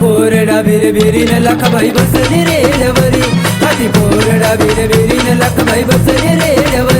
పోరడా బిరి బిరిన లక్కబై బసని రేడవని అతి పోరడా బిరి బిరిన లక్కబై బసని రేడవని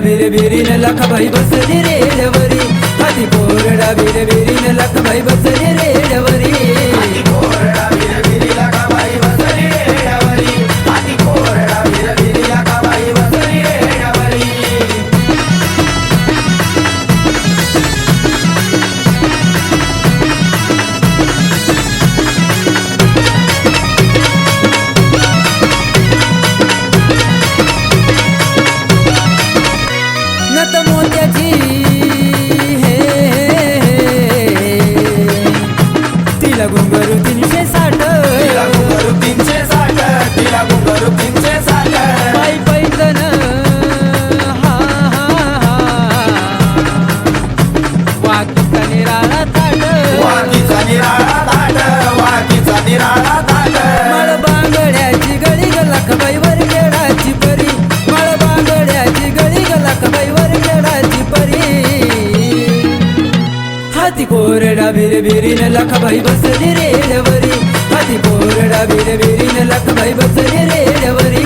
బిరి బిరి నెలక భై బసని రేడవరి అది కోరడా బిరి బిరి నెలక భై బసని రేడవరి అతి పోరడా బిరి బిరిన లఖ భై బసని రేడవరి అతి పోరడా బిరి బిరిన లఖ భై బసని రేడవరి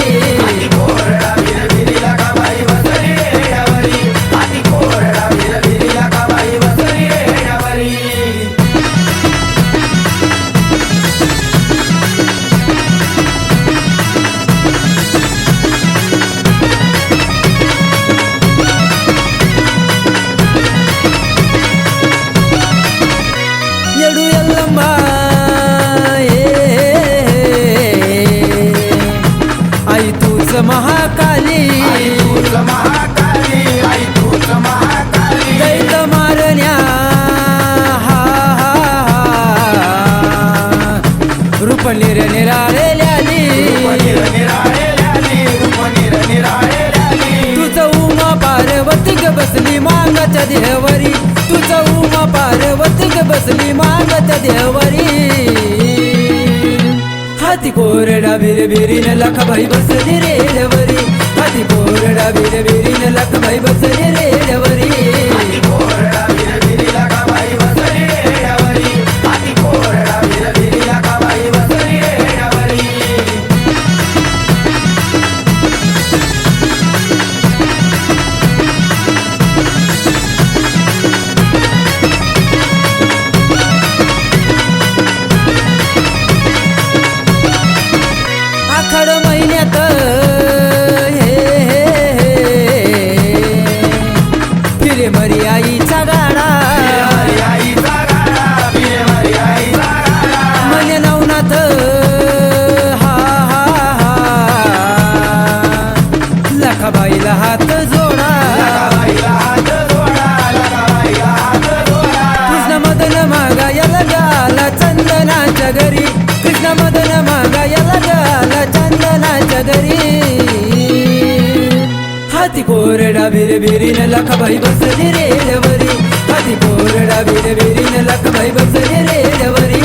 मांगाच्या देवरी तुझा उमा पार्वती ग बसली मांगाच्या देवरी. हाती कोरडा बिर बिरीन लखबाई बसली रे देवरी हाती कोरडा बिर बिरीन लखबाई बसली रे भरी आईचा गाडा. అతి పోరడా బిరి బిరి నెలక భై బసలి రే ఎవరి అతి పోరడా బిరి బిరి నెలక భై బసలి రే ఎవరి